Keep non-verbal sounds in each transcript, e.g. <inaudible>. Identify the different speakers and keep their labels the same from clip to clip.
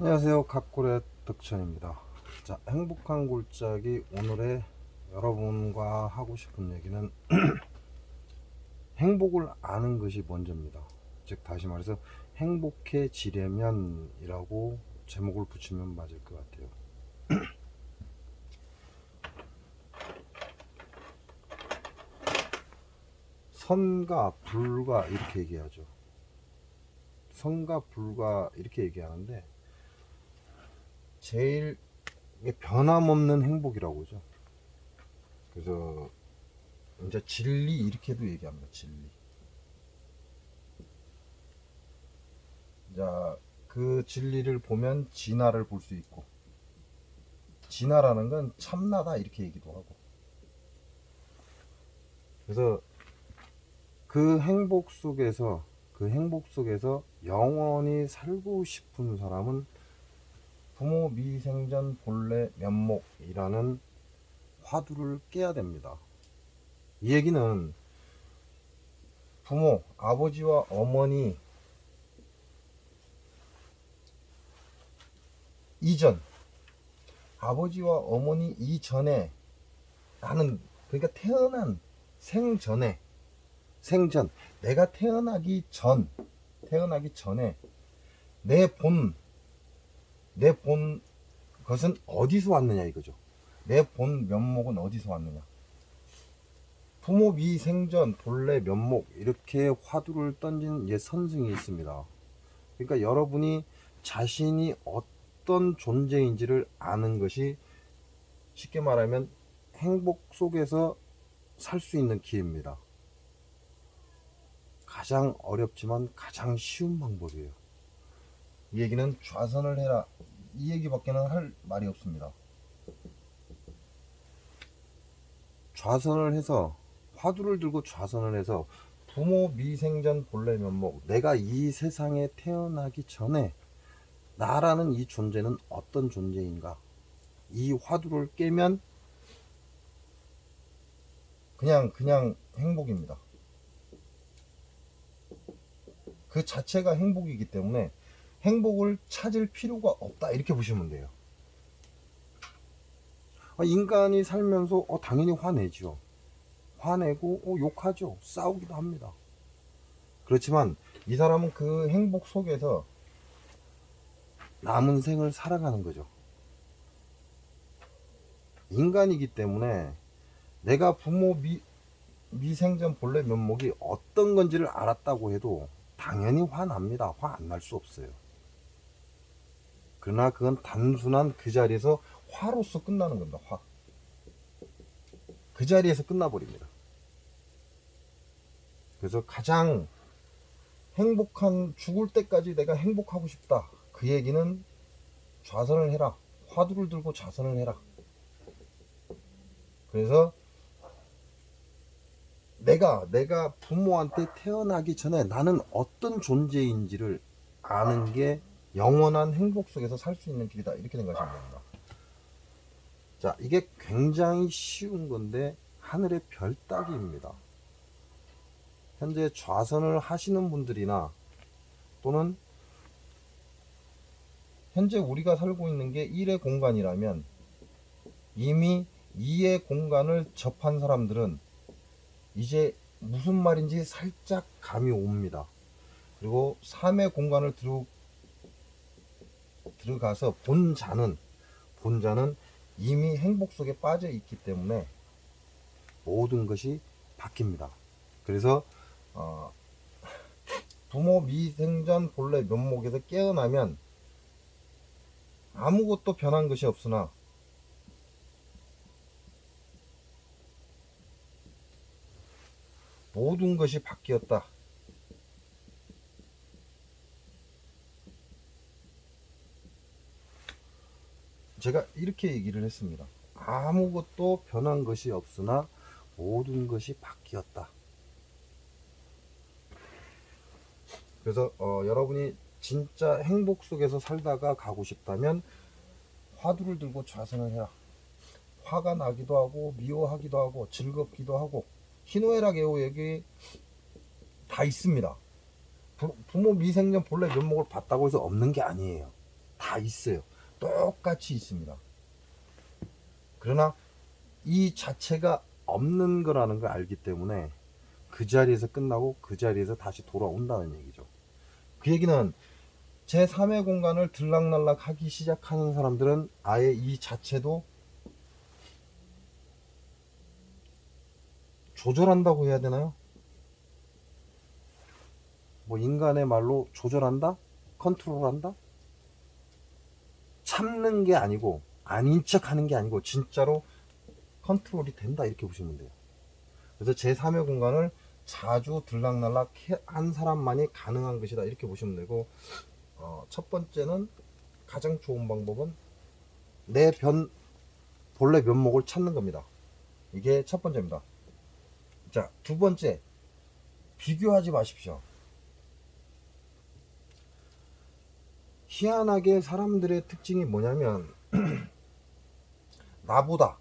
Speaker 1: 안녕하세요. 각골의 덕천입니다. 자 행복한 골짜기 오늘의 여러분과 하고 싶은 얘기는 <clears throat> 행복을 아는 것이 먼저입니다. 즉 다시 말해서 행복해지려면 이라고 제목을 붙이면 맞을 것 같아요. <clears throat> 선과 불과 이렇게 얘기하죠. 선과 불과 이렇게 얘기하는데 제일 변함없는 행복이라고 하죠. 그래서 이제 진리 이렇게도 얘기합니다. 진리. 자, 그 진리를 보면 진화를 볼 수 있고 진화라는 건 참나다 이렇게 얘기도 하고 그래서 그 행복 속에서 그 행복 속에서 영원히 살고 싶은 사람은 부모 미생전 본래 면목이라는 화두를 깨야 됩니다. 이 얘기는 부모, 아버지와 어머니 이전, 아버지와 어머니 이전에 나는 그러니까 태어난 생전에 생전 내가 태어나기 전 태어나기 전에 내 본 내 본 것은 어디서 왔느냐 이거죠. 내 본 면목은 어디서 왔느냐. 부모 미생전 본래 면목 이렇게 화두를 던진 예 선승이 있습니다. 그러니까 여러분이 자신이 어떤 존재인지를 아는 것이 쉽게 말하면 행복 속에서 살 수 있는 기회입니다. 가장 어렵지만 가장 쉬운 방법이에요. 이 얘기는 좌선을 해라. 이 얘기밖에는 할 말이 없습니다. 좌선을 해서 화두를 들고 좌선을 해서 부모 미생전 본래 면목 내가 이 세상에 태어나기 전에 나라는 이 존재는 어떤 존재인가 이 화두를 깨면 그냥 그냥 행복입니다. 그 자체가 행복이기 때문에 행복을 찾을 필요가 없다 이렇게 보시면 돼요. 아, 인간이 살면서 어, 당연히 화내죠. 화내고 어, 욕하죠. 싸우기도 합니다. 그렇지만 이 사람은 그 행복 속에서 남은 생을 살아가는 거죠. 인간이기 때문에 내가 부모 미, 미생전 본래 면목이 어떤 건지를 알았다고 해도 당연히 화납니다. 화 안 날 수 없어요. 그러나 그건 단순한 그 자리에서 화로서 끝나는 겁니다. 화. 그 자리에서 끝나버립니다. 그래서 가장 행복한 죽을 때까지 내가 행복하고 싶다. 그 얘기는 좌선을 해라. 화두를 들고 좌선을 해라. 그래서 내가 내가 부모한테 태어나기 전에 나는 어떤 존재인지를 아는 게 영원한 행복 속에서 살 수 있는 길이다 이렇게 생각하시면 됩니다. 자 이게 굉장히 쉬운 건데 하늘의 별 따기입니다. 현재 좌선을 하시는 분들이나 또는 현재 우리가 살고 있는 게 1의 공간이라면 이미 2의 공간을 접한 사람들은 이제 무슨 말인지 살짝 감이 옵니다. 그리고 3의 공간을 들어, 들어가서 본자는 본자는 이미 행복 속에 빠져 있기 때문에 모든 것이 바뀝니다. 그래서 어, 부모 미생전 본래 면목에서 깨어나면 아무것도 변한 것이 없으나 모든 것이 바뀌었다. 제가 이렇게 얘기를 했습니다. 아무것도 변한 것이 없으나 모든 것이 바뀌었다. 그래서 어, 여러분이 진짜 행복 속에서 살다가 가고 싶다면 화두를 들고 좌선을 해라. 화가 나기도 하고 미워하기도 하고 즐겁기도 하고 희노애락 애호 여기 다 있습니다. 부, 부모 미생전 본래 면목을 봤다고 해서 없는 게 아니에요. 다 있어요. 똑같이 있습니다. 그러나 이 자체가 없는 거라는 걸 알기 때문에 그 자리에서 끝나고 그 자리에서 다시 돌아온다는 얘기죠. 그 얘기는 제 3의 공간을 들락날락 하기 시작하는 사람들은 아예 이 자체도 조절한다고 해야 되나요? 뭐 인간의 말로 조절한다? 컨트롤한다? 참는 게 아니고 아닌 척 하는 게 아니고 진짜로 컨트롤이 된다 이렇게 보시면 돼요. 그래서 제 3의 공간을 자주 들락날락 해- 한 사람만이 가능한 것이다 이렇게 보시면 되고 어, 첫 번째는 가장 좋은 방법은 내 변 본래 면목을 찾는 겁니다. 이게 첫 번째입니다. 자, 두 번째 비교하지 마십시오. 희한하게 사람들의 특징이 뭐냐면 <clears throat> 나보다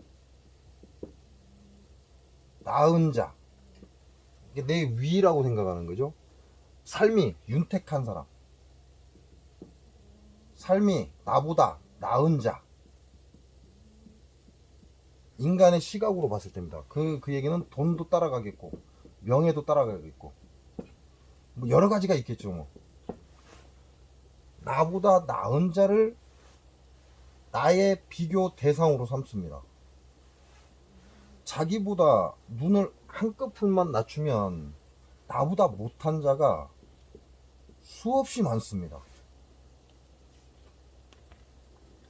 Speaker 1: 나은 자 내 위라고 생각하는 거죠. 삶이 윤택한 사람 삶이 나보다 나은 자 인간의 시각으로 봤을 때입니다. 그, 그 얘기는 돈도 따라가겠고 명예도 따라가겠고 뭐 여러 가지가 있겠죠 뭐. 나보다 나은 자를 나의 비교 대상으로 삼습니다. 자기보다 눈을 한꺼풀만 낮추면 나보다 못한 자가 수없이 많습니다.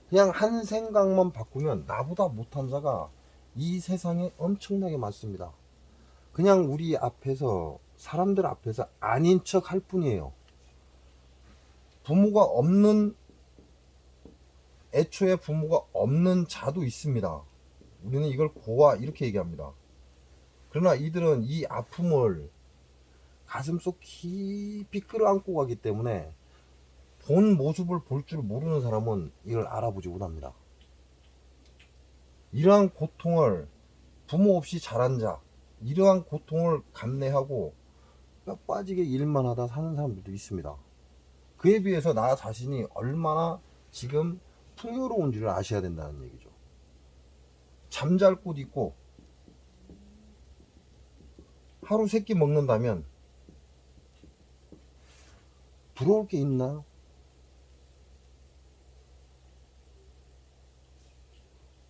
Speaker 1: 그냥 한 생각만 바꾸면 나보다 못한 자가 이 세상에 엄청나게 많습니다. 그냥 우리 앞에서 사람들 앞에서 아닌 척 할 뿐이에요. 부모가 없는 애초에 부모가 없는 자도 있습니다. 우리는 이걸 고아 이렇게 얘기합니다. 그러나 이들은 이 아픔을 가슴속 깊이 끌어안고 가기 때문에 본 모습을 볼 줄 모르는 사람은 이걸 알아보지 못합니다. 이러한 고통을 부모 없이 자란 자, 이러한 고통을 감내하고 뼈 빠지게 일만 하다 사는 사람들도 있습니다. 그에 비해서 나 자신이 얼마나 지금 풍요로운지를 아셔야 된다는 얘기죠. 잠잘 곳 있고 하루 세 끼 먹는다면 부러울 게 있나요?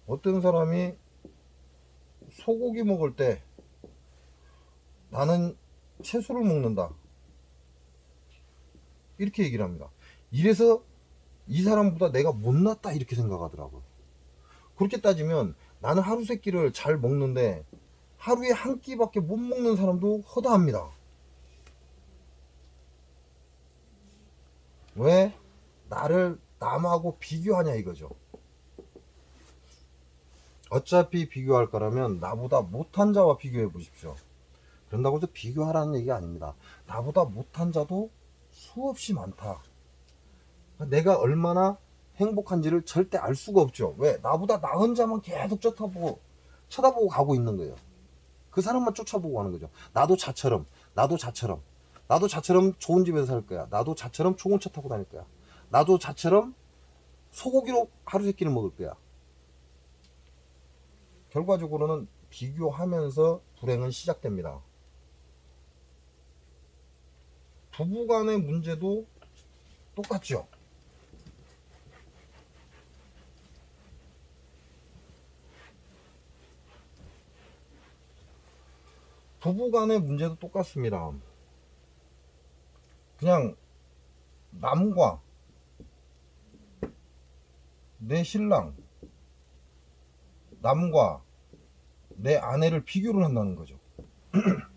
Speaker 1: 어떤 사람이 소고기 먹을 때 나는 채소를 먹는다. 이렇게 얘기를 합니다. 이래서 이 사람보다 내가 못났다 이렇게 생각하더라고요. 그렇게 따지면 나는 하루 세 끼를 잘 먹는데 하루에 한 끼밖에 못 먹는 사람도 허다합니다. 왜 나를 남하고 비교하냐 이거죠. 어차피 비교할 거라면 나보다 못한 자와 비교해 보십시오. 그런다고 해서 비교하라는 얘기 아닙니다. 나보다 못한 자도 수없이 많다. 내가 얼마나 행복한지를 절대 알 수가 없죠. 왜? 나보다 나은 자만 계속 쳐다보고, 쳐다보고 가고 있는 거예요. 그 사람만 쫓아보고 가는 거죠. 나도 자처럼, 나도 자처럼, 나도 자처럼 좋은 집에서 살 거야. 나도 자처럼 좋은 차 타고 다닐 거야. 나도 자처럼 소고기로 하루 세 끼를 먹을 거야. 결과적으로는 비교하면서 불행은 시작됩니다. 부부 간의 문제도 똑같죠. 부부 간의 문제도 똑같습니다. 그냥 남과 내 신랑, 남과 내 아내를 비교를 한다는 거죠. <clears throat>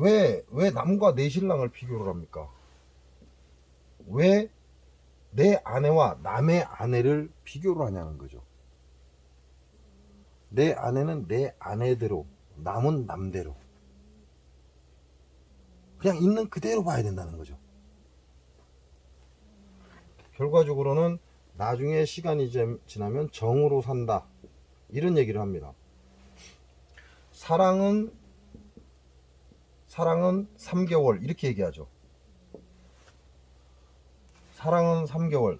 Speaker 1: 왜, 왜 남과 내 신랑을 비교를 합니까? 왜 내 아내와 남의 아내를 비교를 하냐는 거죠. 내 아내는 내 아내대로, 남은 남대로. 그냥 있는 그대로 봐야 된다는 거죠. 결과적으로는 나중에 시간이 좀 지나면 정으로 산다. 이런 얘기를 합니다. 사랑은 사랑은 3개월 이렇게 얘기하죠. 사랑은 3개월,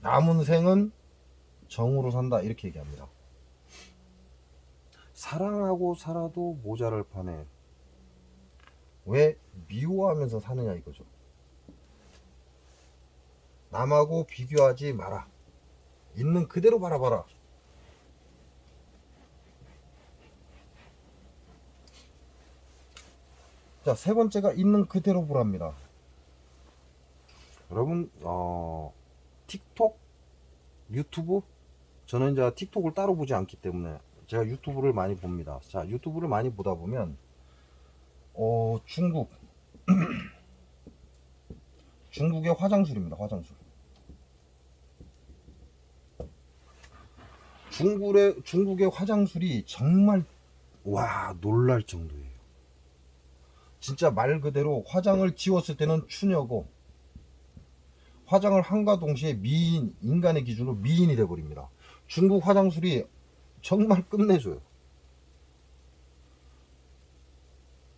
Speaker 1: 남은 생은 정으로 산다. 이렇게 얘기합니다. 사랑하고 살아도 모자랄 판에 왜 미워하면서 사느냐 이거죠. 남하고 비교하지 마라. 있는 그대로 바라봐라. 자, 세 번째가 있는 그대로 보랍니다. 여러분, 어, 틱톡, 유튜브, 저는 이제 틱톡을 따로 보지 않기 때문에 제가 유튜브를 많이 봅니다. 자, 유튜브를 많이 보다 보면, 어, 중국, <clears throat> 중국의 화장술입니다. 화장술. 중국의 중국의 화장술이 정말 와 놀랄 정도예요. 진짜 말 그대로 화장을 지웠을 때는 추녀고 화장을 한과 동시에 미인 인간의 기준으로 미인이 돼 버립니다. 중국 화장술이 정말 끝내줘요.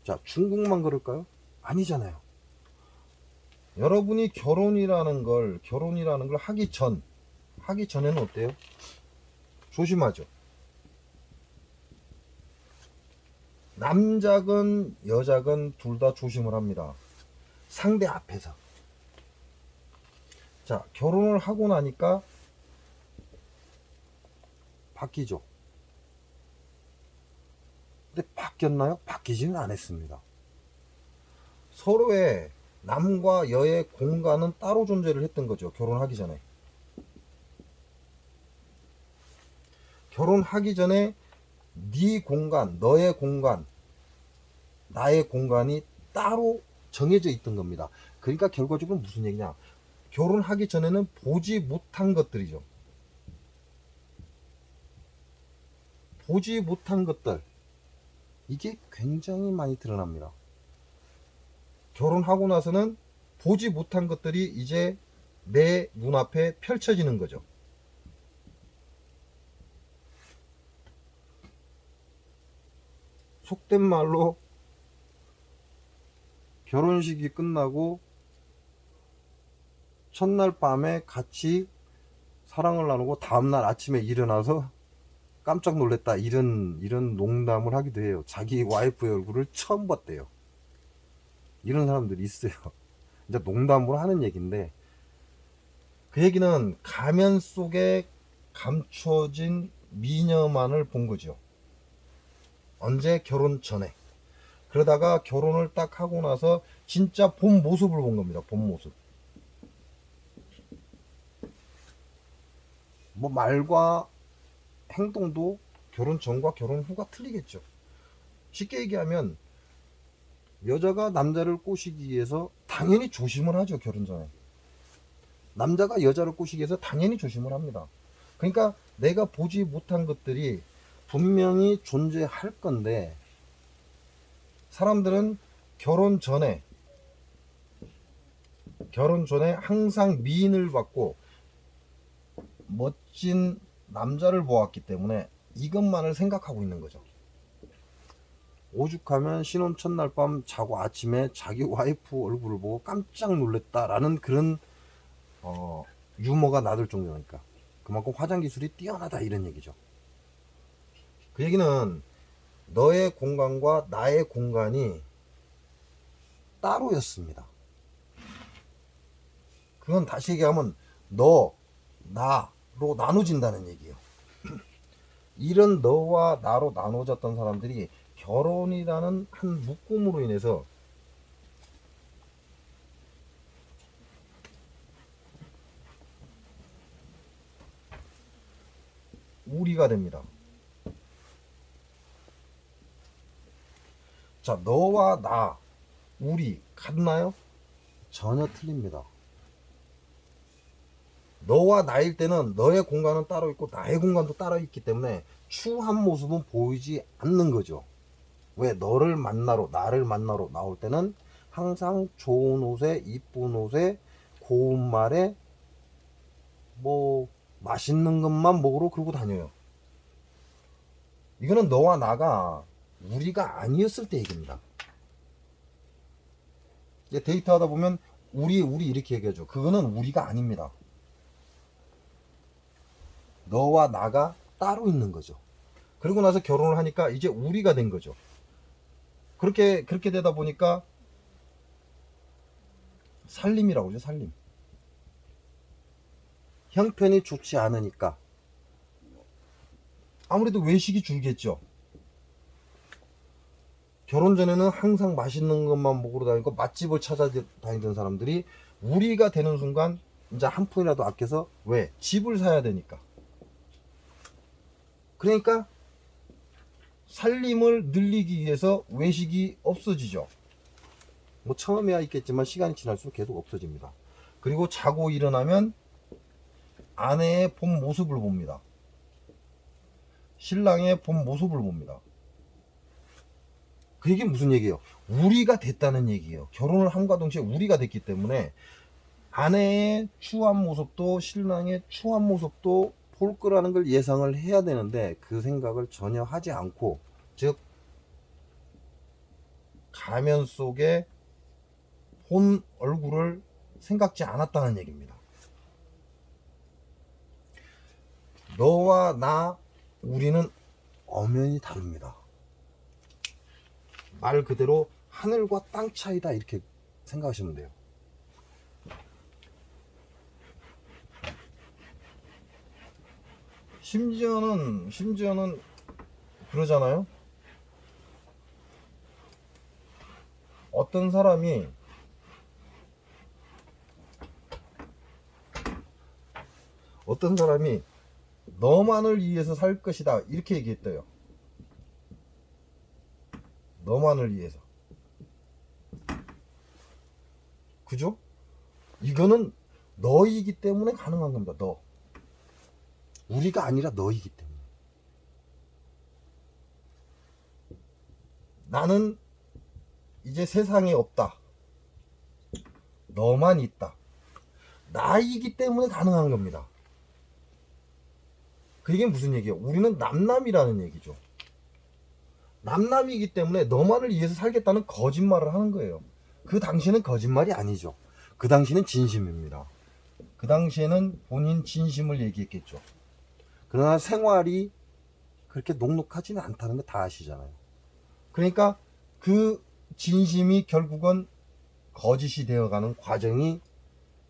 Speaker 1: 자 중국만 그럴까요? 아니잖아요. 여러분이 결혼이라는 걸 결혼이라는 걸 하기 전 하기 전에는 어때요? 조심하죠. 남자건 여자건 둘 다 조심을 합니다. 상대 앞에서. 자, 결혼을 하고 나니까 바뀌죠. 근데 바뀌었나요? 바뀌지는 않았습니다. 서로의 남과 여의 공간은 따로 존재를 했던 거죠. 결혼하기 전에. 결혼하기 전에 네 공간, 너의 공간, 나의 공간이 따로 정해져 있던 겁니다. 그러니까 결과적으로 무슨 얘기냐? 결혼하기 전에는 보지 못한 것들이죠. 보지 못한 것들. 이게 굉장히 많이 드러납니다. 결혼하고 나서는 보지 못한 것들이 이제 내 눈앞에 펼쳐지는 거죠. 속된 말로 결혼식이 끝나고 첫날 밤에 같이 사랑을 나누고 다음날 아침에 일어나서 깜짝 놀랐다 이런 이런 농담을 하기도 해요. 자기 와이프의 얼굴을 처음 봤대요. 이런 사람들이 있어요. <laughs> 이제 농담으로 하는 얘기인데 그 얘기는 가면 속에 감춰진 미녀만을 본 거죠. 언제 결혼 전에. 그러다가 결혼을 딱 하고 나서 진짜 본 모습을 본 겁니다. 본 모습. 뭐 말과 행동도 결혼 전과 결혼 후가 틀리겠죠. 쉽게 얘기하면 여자가 남자를 꼬시기 위해서 당연히 조심을 하죠. 결혼 전에. 남자가 여자를 꼬시기 위해서 당연히 조심을 합니다. 그러니까 내가 보지 못한 것들이 분명히 존재할 건데 사람들은 결혼 전에 결혼 전에 항상 미인을 받고 멋진 남자를 보았기 때문에 이것만을 생각하고 있는 거죠. 오죽하면 신혼 첫날 밤 자고 아침에 자기 와이프 얼굴을 보고 깜짝 놀랐다라는 그런 어, 유머가 나들 정도니까 그만큼 화장 기술이 뛰어나다 이런 얘기죠. 그 얘기는 너의 공간과 나의 공간이 따로였습니다. 그건 다시 얘기하면 너, 나로 나눠진다는 얘기예요. <clears throat> 이런 너와 나로 나눠졌던 사람들이 결혼이라는 한 묶음으로 인해서 우리가 됩니다. 자, 너와 나, 우리 같나요? 전혀 틀립니다. 너와 나일 때는 너의 공간은 따로 있고 나의 공간도 따로 있기 때문에 추한 모습은 보이지 않는 거죠. 왜 너를 만나러 나를 만나러 나올 때는 항상 좋은 옷에 이쁜 옷에 고운 말에 뭐 맛있는 것만 먹으러 그러고 다녀요. 이거는 너와 나가 우리가 아니었을 때 얘기입니다. 이제 데이트하다 보면 우리 우리 이렇게 얘기하죠. 그거는 우리가 아닙니다. 너와 나가 따로 있는 거죠. 그러고 나서 결혼을 하니까 이제 우리가 된 거죠. 그렇게 그렇게 되다 보니까 살림이라고 그러죠. 살림. 형편이 좋지 않으니까 아무래도 외식이 줄겠죠. 결혼 전에는 항상 맛있는 것만 먹으러 다니고 맛집을 찾아다니던 사람들이 우리가 되는 순간 이제 한 푼이라도 아껴서 왜 집을 사야 되니까. 그러니까 살림을 늘리기 위해서 외식이 없어지죠. 뭐 처음에야 있겠지만 시간이 지날수록 계속 없어집니다. 그리고 자고 일어나면 아내의 본 모습을 봅니다. 신랑의 본 모습을 봅니다. 그 얘기 무슨 얘기예요? 우리가 됐다는 얘기예요. 결혼을 함과 동시에 우리가 됐기 때문에 아내의 추한 모습도 신랑의 추한 모습도 볼 거라는 걸 예상을 해야 되는데 그 생각을 전혀 하지 않고 즉 가면 속에 본 얼굴을 생각지 않았다는 얘기입니다. 너와 나 우리는 엄연히 다릅니다. 말 그대로 하늘과 땅 차이다 이렇게 생각하시면 돼요. 심지어는 심지어는 그러잖아요. 어떤 사람이 어떤 사람이 너만을 위해서 살 것이다 이렇게 얘기했대요. 너만을 위해서. 그죠? 이거는 너이기 때문에 가능한 겁니다. 너. 우리가 아니라 너이기 때문에. 나는 이제 세상에 없다. 너만 있다. 나이기 때문에 가능한 겁니다. 그게 무슨 얘기예요? 우리는 남남이라는 얘기죠. 남남이기 때문에 너만을 위해서 살겠다는 거짓말을 하는 거예요. 그 당시에는 거짓말이 아니죠. 그 당시는 진심입니다. 그 당시에는 본인 진심을 얘기했겠죠. 그러나 생활이 그렇게 녹록하지는 않다는 거 다 아시잖아요. 그러니까 그 진심이 결국은 거짓이 되어가는 과정이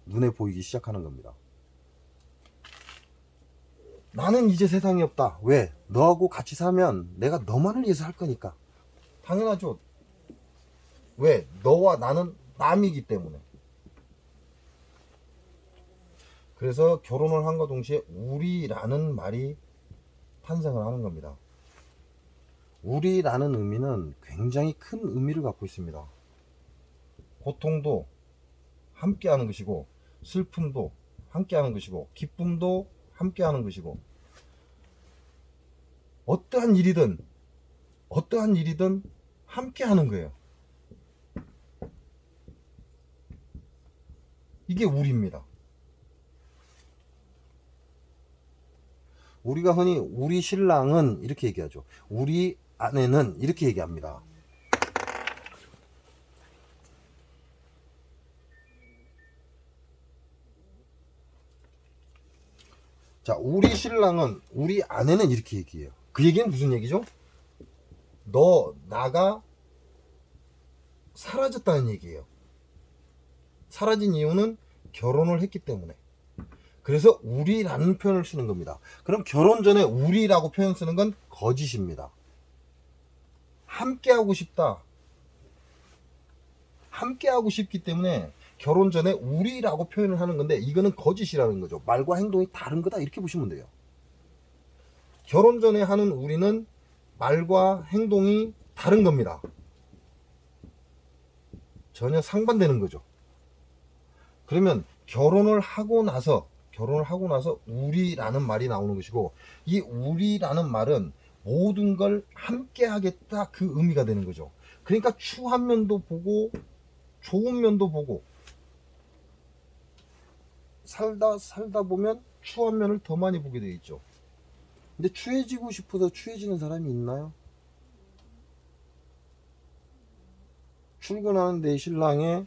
Speaker 1: 눈에 보이기 시작하는 겁니다. 나는 이제 세상이 없다. 왜? 너하고 같이 사면 내가 너만을 위해서 할 거니까. 당연하죠. 왜? 너와 나는 남이기 때문에. 그래서 결혼을 한과 동시에 우리라는 말이 탄생을 하는 겁니다. 우리라는 의미는 굉장히 큰 의미를 갖고 있습니다. 고통도 함께 하는 것이고, 슬픔도 함께 하는 것이고, 기쁨도 함께 하는 것이고, 어떠한 일이든, 어떠한 일이든 함께 하는 거예요. 이게 우리입니다. 우리가 흔히 우리 신랑은 이렇게 얘기하죠. 우리 아내는 이렇게 얘기합니다. 자, 우리 신랑은 우리 아내는 이렇게 얘기해요. 그 얘기는 무슨 얘기죠? 너 나가 사라졌다는 얘기예요. 사라진 이유는 결혼을 했기 때문에. 그래서 우리라는 표현을 쓰는 겁니다. 그럼 결혼 전에 우리라고 표현 쓰는 건 거짓입니다. 함께 하고 싶다. 함께 하고 싶기 때문에 결혼 전에 우리라고 표현을 하는 건데 이거는 거짓이라는 거죠. 말과 행동이 다른 거다 이렇게 보시면 돼요. 결혼 전에 하는 우리는 말과 행동이 다른 겁니다. 전혀 상반되는 거죠. 그러면 결혼을 하고 나서 결혼을 하고 나서 우리라는 말이 나오는 것이고 이 우리라는 말은 모든 걸 함께 하겠다 그 의미가 되는 거죠. 그러니까 추한 면도 보고 좋은 면도 보고 살다 살다 보면 추한 면을 더 많이 보게 돼 있죠. 근데 추해지고 싶어서 추해지는 사람이 있나요? 출근하는 내 신랑의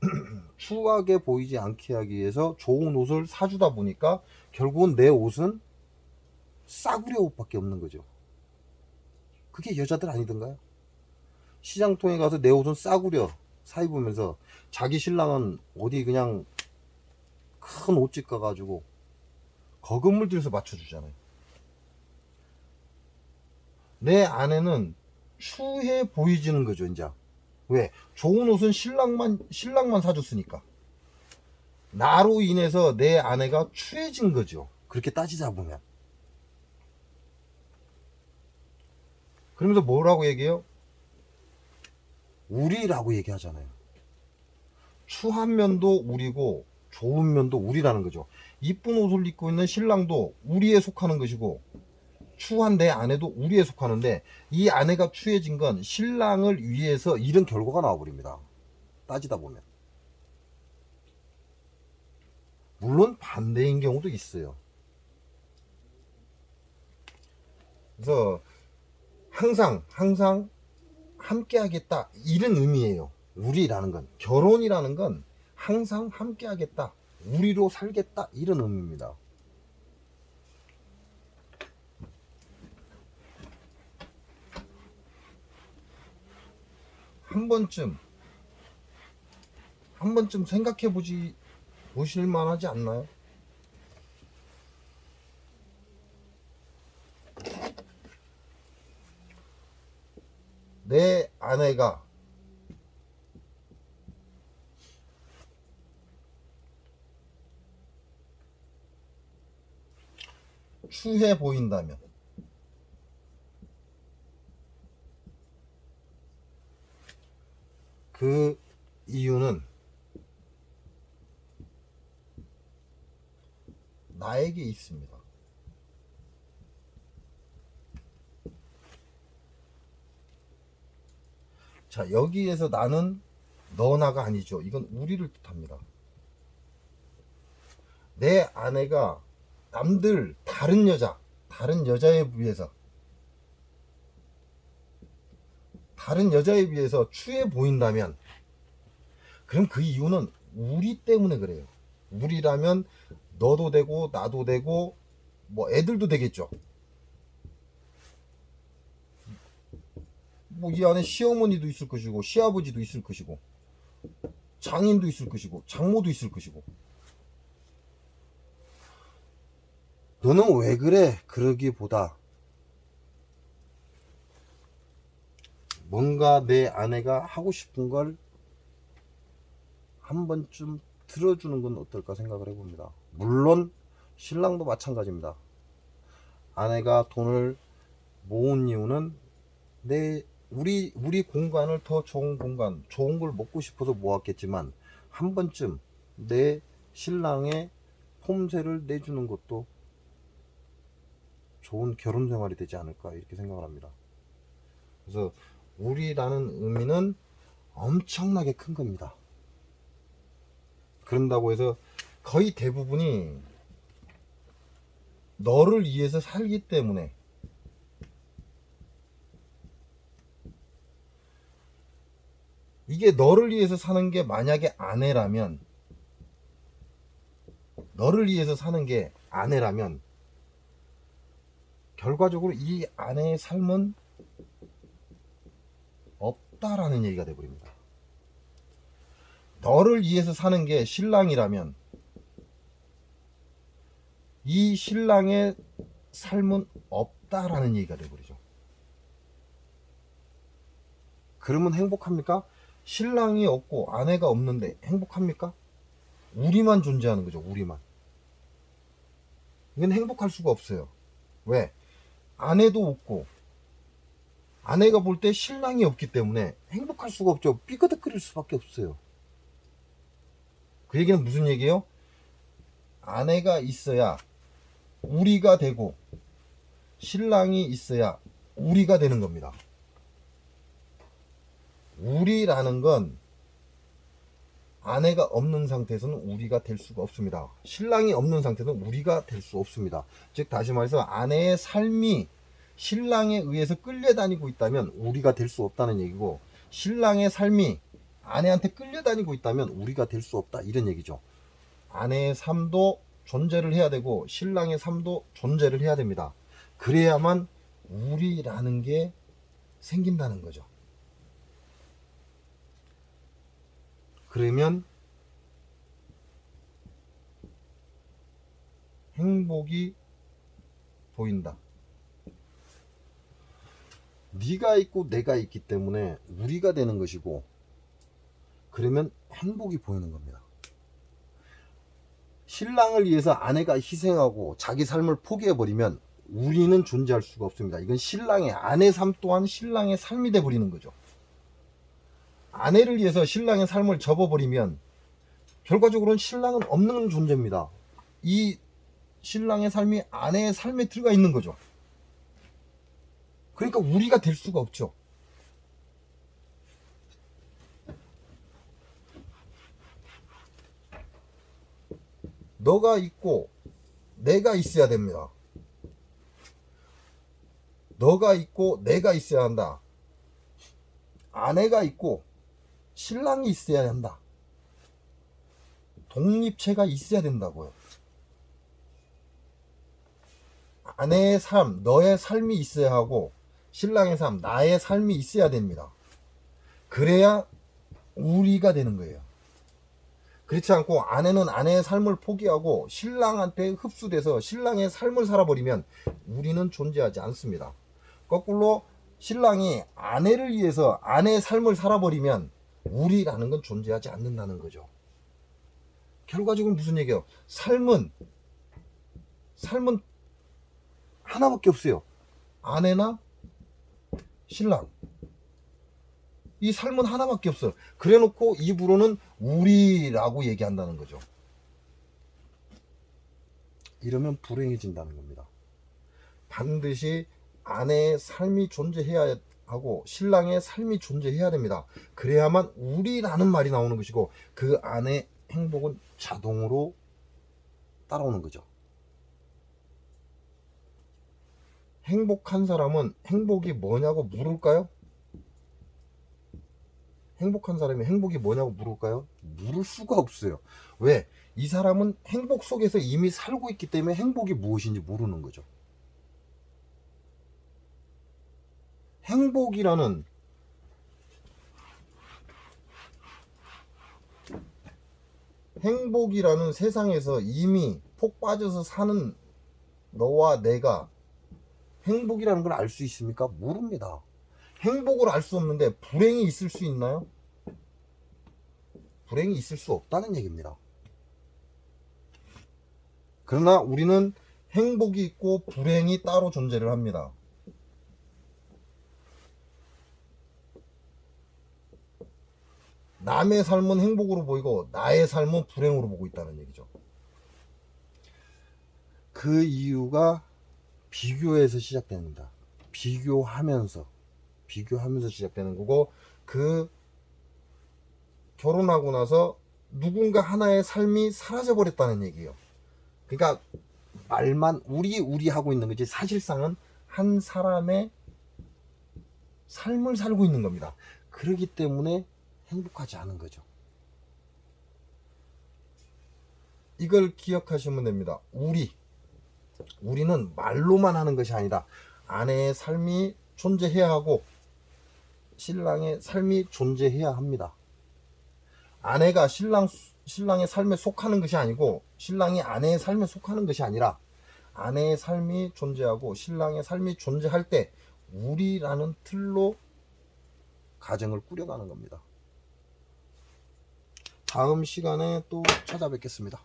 Speaker 1: <clears throat> 추하게 보이지 않게 하기 위해서 좋은 옷을 사주다 보니까 결국은 내 옷은 싸구려 옷밖에 없는 거죠. 그게 여자들 아니던가요? 시장통에 가서 내 옷은 싸구려 사 입으면서 자기 신랑은 어디 그냥 큰 옷집 가가지고 거금을 들여서 맞춰주잖아요. 내 아내는 추해 보이지는 거죠, 이제. 왜? 좋은 옷은 신랑만, 신랑만 사줬으니까. 나로 인해서 내 아내가 추해진 거죠. 그렇게 따지자 보면. 그러면서 뭐라고 얘기해요? 우리라고 얘기하잖아요. 추한 면도 우리고 좋은 면도 우리라는 거죠. 이쁜 옷을 입고 있는 신랑도 우리에 속하는 것이고 추한 내 아내도 우리에 속하는데 이 아내가 추해진 건 신랑을 위해서 이런 결과가 나와버립니다. 따지다 보면. 물론 반대인 경우도 있어요. 그래서 항상 항상 함께 하겠다 이런 의미예요. 우리라는 건 결혼이라는 건 항상 함께 하겠다. 우리로 살겠다 이런 의미입니다. 한 번쯤 한 번쯤 생각해 보지 보실 만하지 않나요? 내 아내가 추해 보인다면 그 이유는 나에게 있습니다. 자, 여기에서 나는 너나가 아니죠. 이건 우리를 뜻합니다. 내 아내가 남들, 다른 여자, 다른 여자에 비해서, 다른 여자에 비해서 추해 보인다면, 그럼 그 이유는 우리 때문에 그래요. 우리라면 너도 되고, 나도 되고, 뭐 애들도 되겠죠. 뭐 이 안에 시어머니도 있을 것이고 시아버지도 있을 것이고 장인도 있을 것이고 장모도 있을 것이고 너는 왜 그래 그러기보다 뭔가 내 아내가 하고 싶은 걸 한 번쯤 들어주는 건 어떨까 생각을 해봅니다. 물론 신랑도 마찬가지입니다. 아내가 돈을 모은 이유는 내 우리 우리 공간을 더 좋은 공간, 좋은 걸 먹고 싶어서 모았겠지만 한 번쯤 내 신랑의 폼새를 내주는 것도 좋은 결혼 생활이 되지 않을까 이렇게 생각을 합니다. 그래서 우리라는 의미는 엄청나게 큰 겁니다. 그런다고 해서 거의 대부분이 너를 위해서 살기 때문에 이게 너를 위해서 사는 게 만약에 아내라면 너를 위해서 사는 게 아내라면 결과적으로 이 아내의 삶은 없다라는 얘기가 돼버립니다. 너를 위해서 사는 게 신랑이라면 이 신랑의 삶은 없다라는 얘기가 돼버리죠. 그러면 행복합니까? 신랑이 없고 아내가 없는데 행복합니까? 우리만 존재하는 거죠, 우리만. 이건 행복할 수가 없어요. 왜? 아내도 없고, 아내가 볼 때 신랑이 없기 때문에 행복할 수가 없죠. 삐그덕거릴 수밖에 없어요. 그 얘기는 무슨 얘기예요? 아내가 있어야 우리가 되고, 신랑이 있어야 우리가 되는 겁니다. 우리라는 건 아내가 없는 상태에서는 우리가 될 수가 없습니다. 신랑이 없는 상태는 우리가 될 수 없습니다. 즉 다시 말해서 아내의 삶이 신랑에 의해서 끌려다니고 있다면 우리가 될 수 없다는 얘기고 신랑의 삶이 아내한테 끌려다니고 있다면 우리가 될 수 없다 이런 얘기죠. 아내의 삶도 존재를 해야 되고 신랑의 삶도 존재를 해야 됩니다. 그래야만 우리라는 게 생긴다는 거죠. 그러면 행복이 보인다. 네가 있고 내가 있기 때문에 우리가 되는 것이고 그러면 행복이 보이는 겁니다. 신랑을 위해서 아내가 희생하고 자기 삶을 포기해 버리면 우리는 존재할 수가 없습니다. 이건 신랑의 아내 삶 또한 신랑의 삶이 돼 버리는 거죠. 아내를 위해서 신랑의 삶을 접어버리면 결과적으로는 신랑은 없는 존재입니다. 이 신랑의 삶이 아내의 삶에 들어가 있는 거죠. 그러니까 우리가 될 수가 없죠. 너가 있고 내가 있어야 됩니다. 너가 있고 내가 있어야 한다. 아내가 있고 신랑이 있어야 한다. 독립체가 있어야 된다고요. 아내의 삶, 너의 삶이 있어야 하고 신랑의 삶, 나의 삶이 있어야 됩니다. 그래야 우리가 되는 거예요. 그렇지 않고 아내는 아내의 삶을 포기하고 신랑한테 흡수돼서 신랑의 삶을 살아버리면 우리는 존재하지 않습니다. 거꾸로 신랑이 아내를 위해서 아내의 삶을 살아버리면 우리라는 건 존재하지 않는다는 거죠. 결과적으로 무슨 얘기예요? 삶은 삶은 하나밖에 없어요. 아내나 신랑. 이 삶은 하나밖에 없어요. 그래 놓고 입으로는 우리라고 얘기한다는 거죠. 이러면 불행해진다는 겁니다. 반드시 아내의 삶이 존재해야 하고 신랑의 삶이 존재해야 됩니다. 그래야만 우리라는 말이 나오는 것이고 그 안에 행복은 자동으로 따라오는 거죠. 행복한 사람은 행복이 뭐냐고 물을까요? 행복한 사람이 행복이 뭐냐고 물을까요? 물을 수가 없어요. 왜? 이 사람은 행복 속에서 이미 살고 있기 때문에 행복이 무엇인지 모르는 거죠. 행복이라는 행복이라는 세상에서 이미 폭 빠져서 사는 너와 내가 행복이라는 걸 알 수 있습니까? 모릅니다. 행복을 알 수 없는데 불행이 있을 수 있나요? 불행이 있을 수 없다는 얘기입니다. 그러나 우리는 행복이 있고 불행이 따로 존재를 합니다. 남의 삶은 행복으로 보이고 나의 삶은 불행으로 보고 있다는 얘기죠. 그 이유가 비교에서 시작됩니다. 비교하면서 비교하면서 시작되는 거고 그 결혼하고 나서 누군가 하나의 삶이 사라져 버렸다는 얘기예요. 그러니까 말만 우리 우리 하고 있는 거지 사실상은 한 사람의 삶을 살고 있는 겁니다. 그렇기 때문에 행복하지 않은 거죠. 이걸 기억하시면 됩니다. 우리 우리는 말로만 하는 것이 아니다. 아내의 삶이 존재해야 하고 신랑의 삶이 존재해야 합니다. 아내가 신랑 신랑의 삶에 속하는 것이 아니고 신랑이 아내의 삶에 속하는 것이 아니라 아내의 삶이 존재하고 신랑의 삶이 존재할 때 우리라는 틀로 가정을 꾸려가는 겁니다. 다음 시간에 또 찾아뵙겠습니다.